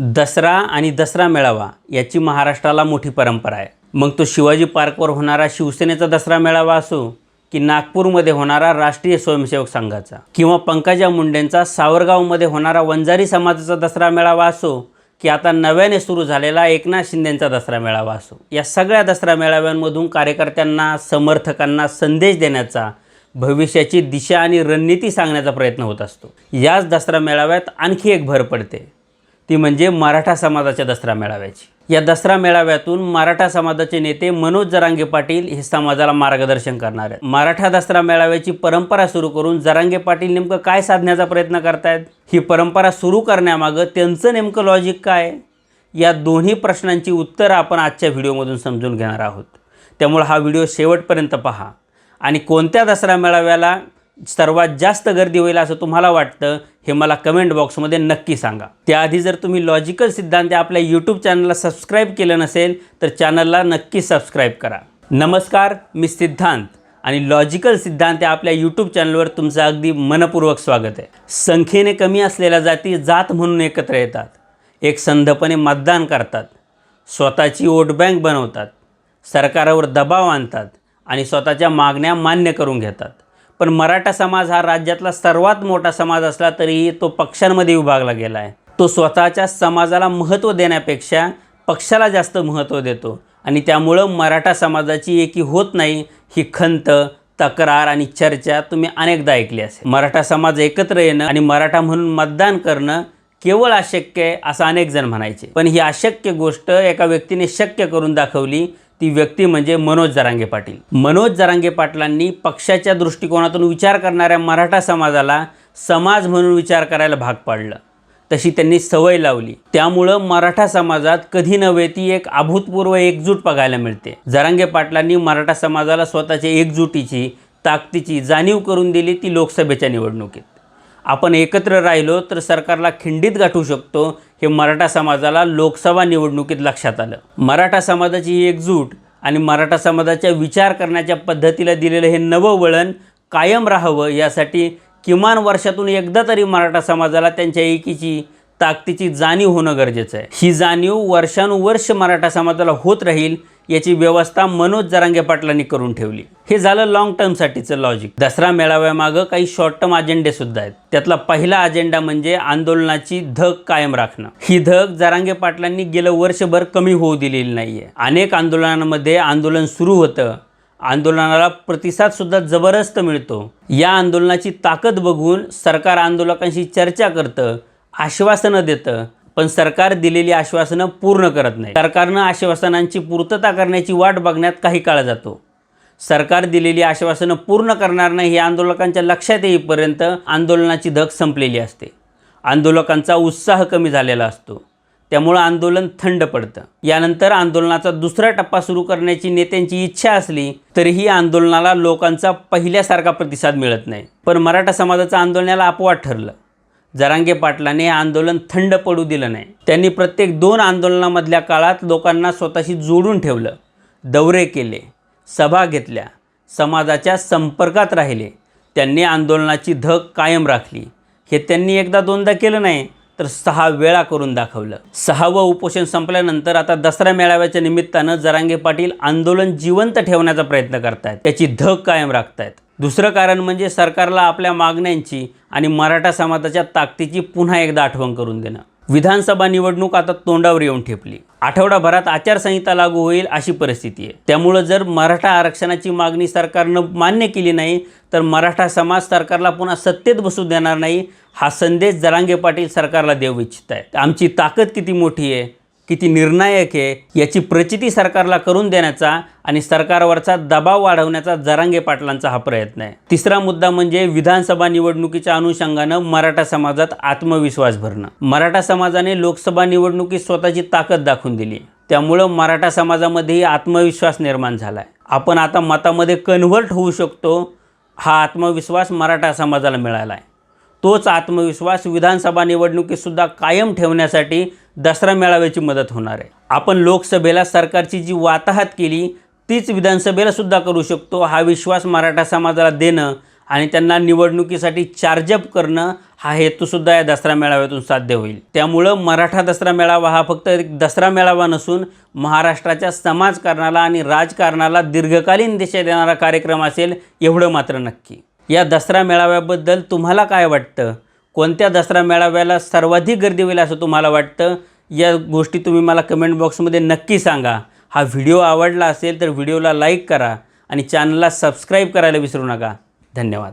दसरा आणि दसरा मेळावा याची महाराष्ट्राला मोठी परंपरा आहे. मग तो शिवाजी पार्कवर होणारा शिवसेनेचा दसरा मेळावा असो की नागपूरमध्ये होणारा राष्ट्रीय स्वयंसेवक संघाचा किंवा पंकजा मुंडेंचा सावरगावमध्ये होणारा वंजारी समाजाचा दसरा मेळावा असो की आता नव्याने सुरू झालेला एकनाथ शिंदेंचा दसरा मेळावा असो. या सगळ्या दसरा मेळाव्यांमधून कार्यकर्त्यांना समर्थकांना संदेश देण्याचा भविष्याची दिशा आणि रणनीती सांगण्याचा प्रयत्न होत असतो. याच दसरा मेळाव्यात आणखी एक भर पडते. ती म्हणजे मराठा समाजाच्या दसरा मेळाव्याची. या दसरा मेळाव्यातून मराठा समाजाचे नेते मनोज जरांगे पाटील हे समाजाला मार्गदर्शन करणार आहेत. मराठा दसरा मेळाव्याची परंपरा सुरू करून जरांगे पाटील नेमकं काय साधण्याचा प्रयत्न करतायत? ही परंपरा सुरू करण्यामागं त्यांचं नेमकं लॉजिक काय? या दोन्ही प्रश्नांची उत्तरं आपण आजच्या व्हिडिओमधून समजून घेणार आहोत. त्यामुळे हा व्हिडिओ शेवटपर्यंत पहा. आणि कोणत्या दसरा मेळाव्याला सर्वात जास्त गर्दी होईल असं तुम्हाला वाटतं हे मला कमेंट बॉक्समध्ये नक्की सांगा. त्याआधी जर तुम्ही लॉजिकल सिद्धांत आपल्या यूट्यूब चॅनलला सबस्क्राईब केलं नसेल तर चॅनलला नक्की सबस्क्राईब करा. नमस्कार मी सिद्धांत आणि लॉजिकल सिद्धांत आपल्या यूट्यूब चॅनलवर तुमचं अगदी मनपूर्वक स्वागत आहे. संख्येने कमी असलेल्या जाती जात म्हणून एकत्र येतात. एक संधपणे मतदान करतात. स्वतःची वोट बँक बनवतात. सरकारावर दबाव आणतात आणि स्वतःच्या मागण्या मान्य करून घेतात. पण मराठा समाज हा राज्यातला सर्वात मोठा समाज असला तरीही तो पक्षांमध्ये विभागला गेला आहे. तो स्वतःच्या समाजाला महत्त्व देण्यापेक्षा पक्षाला जास्त महत्त्व देतो आणि त्यामुळं मराठा समाजाची एकी होत नाही ही खंत तक्रार आणि चर्चा तुम्ही अनेकदा ऐकली असेल. मराठा समाज एकत्र येणं आणि मराठा म्हणून मतदान करणं केवळ अशक्य आहे असं अनेक जण म्हणायचे. पण ही अशक्य गोष्ट एका व्यक्तीने शक्य करून दाखवली ती व्यक्ती म्हणजे मनोज जरांगे पाटील. मनोज जरांगे पाटलांनी पक्षाच्या दृष्टिकोनातून विचार करणाऱ्या मराठा समाजाला समाज म्हणून विचार करायला भाग पाडलं. तशी त्यांनी सवय लावली. त्यामुळं मराठा समाजात कधी नव्हे ती एक अभूतपूर्व एकजूट बघायला मिळते. जरांगे पाटलांनी मराठा समाजाला स्वतःच्या एकजुटीची ताकदीची जाणीव करून दिली ती लोकसभेच्या निवडणुकीत. आपण एकत्र राहिलो तर सरकारला खिंडीत गाठू शकतो हे मराठा समाजाला लोकसभा निवडणुकीत लक्षात आलं. मराठा समाजाची ही एकजूट आणि मराठा समाजाच्या विचार करण्याच्या पद्धतीला दिलेलं हे नवं वळण कायम राहावं यासाठी किमान वर्षातून एकदा तरी मराठा समाजाला त्यांच्या एकीची ताकदीची जाणीव होणं गरजेचं आहे. ही जाणीव वर्षानुवर्ष मराठा समाजाला होत राहील याची व्यवस्था मनोज जरांगे पाटलांनी करून ठेवली. हे झालं लॉंग टर्मसाठीचं लॉजिक दसरा मेळाव्यामागं काही शॉर्ट टर्म अजेंडे सुद्धा आहेत. त्यातला पहिला अजेंडा म्हणजे आंदोलनाची धग कायम राखणं. ही धग जरांगे पाटलांनी गेलं वर्षभर कमी होऊ दिलेली नाहीये. अनेक आंदोलनांमध्ये आंदोलन सुरू होतं. आंदोलनाला प्रतिसादसुद्धा जबरदस्त मिळतो. या आंदोलनाची ताकद बघून सरकार आंदोलकांशी चर्चा करतं आश्वासनं देतं पण सरकार दिलेली आश्वासनं पूर्ण करत नाही. सरकारनं आश्वासनांची पूर्तता करण्याची वाट बघण्यात काही काळ जातो. सरकार दिलेली आश्वासनं पूर्ण करणार नाही हे आंदोलकांच्या लक्षात येईपर्यंत आंदोलनाची धग संपलेली असते. आंदोलकांचा उत्साह कमी झालेला असतो. त्यामुळं आंदोलन थंड पडतं. यानंतर आंदोलनाचा दुसरा टप्पा सुरू करण्याची नेत्यांची इच्छा असली तरीही आंदोलनाला लोकांचा पहिल्यासारखा प्रतिसाद मिळत नाही. पण मराठा समाजाचं आंदोलनाला अपवाद ठरलं. जरांगे पाटलाने आंदोलन थंड पडू दिलं नाही. त्यांनी प्रत्येक दोन आंदोलनामधल्या काळात लोकांना स्वतःशी जोडून ठेवलं दौरे केले सभा घेतल्या समाजाच्या संपर्कात राहिले. त्यांनी आंदोलनाची धग कायम राखली. हे त्यांनी एकदा दोनदा केलं नाही तर सहा वेळा करून दाखवलं. सहावं उपोषण संपल्यानंतर आता दसरा मेळाव्याच्या निमित्तानं जरांगे पाटील आंदोलन जिवंत ठेवण्याचा प्रयत्न करतायत. त्याची धग कायम राखतायत. दुसरं कारण म्हणजे सरकारला आपल्या मागण्यांची आणि मराठा समाजाच्या ताकदीची पुन्हा एकदा आठवण करून देणं. विधानसभा निवडणूक आता तोंडावर येऊन ठेपली. आठवडाभरात आचारसंहिता लागू होईल अशी परिस्थिती आहे. त्यामुळं जर मराठा आरक्षणाची मागणी सरकारनं मान्य केली नाही तर मराठा समाज सरकारला पुन्हा सत्तेत बसू देणार नाही हा संदेश जरांगे पाटील सरकारला देऊ इच्छित आहे आमची ताकद किती मोठी आहे किती निर्णायक आहे याची प्रचिती सरकारला करून देण्याचा आणि सरकारवरचा दबाव वाढवण्याचा जरांगे पाटलांचा हा प्रयत्न आहे. तिसरा मुद्दा म्हणजे विधानसभा निवडणुकीच्या अनुषंगानं मराठा समाजात आत्मविश्वास भरणं. मराठा समाजाने लोकसभा निवडणुकीत स्वतःची ताकद दाखवून दिली. त्यामुळं मराठा समाजामध्येही आत्मविश्वास निर्माण झाला आहे आपण आता मतामध्ये कन्व्हर्ट होऊ शकतो हा आत्मविश्वास मराठा समाजाला मिळाला आहे तोच आत्मविश्वास विधानसभा निवडणुकीतसुद्धा कायम ठेवण्यासाठी दसरा मेळाव्याची मदत होणार आहे. आपण लोकसभेला सरकारची जी वाताहत केली तीच विधानसभेला सुद्धा करू शकतो. हा विश्वास मराठा समाजाला देणं आणि त्यांना निवडणुकीसाठी चार्जअप करणं हा हेतूसुद्धा या दसरा मेळाव्यातून साध्य होईल. त्यामुळं मराठा दसरा मेळावा हा फक्त एक दसरा मेळावा नसून महाराष्ट्राच्या समाजकारणाला आणि राजकारणाला दीर्घकालीन दिशा देणारा कार्यक्रम असेल एवढं मात्र नक्की. या दसरा मेळाव्याबद्दल तुम्हाला काय वाटतं? कोणत्या दसरा मेळाव्याला सर्वाधिक गर्दी होईल असं तुम्हाला वाटतं? या गोष्टी तुम्ही मला कमेंट बॉक्समध्ये नक्की सांगा. हा व्हिडिओ आवडला असेल तर व्हिडिओला लाईक करा आणि चॅनलला सबस्क्राईब करायला विसरू नका. धन्यवाद.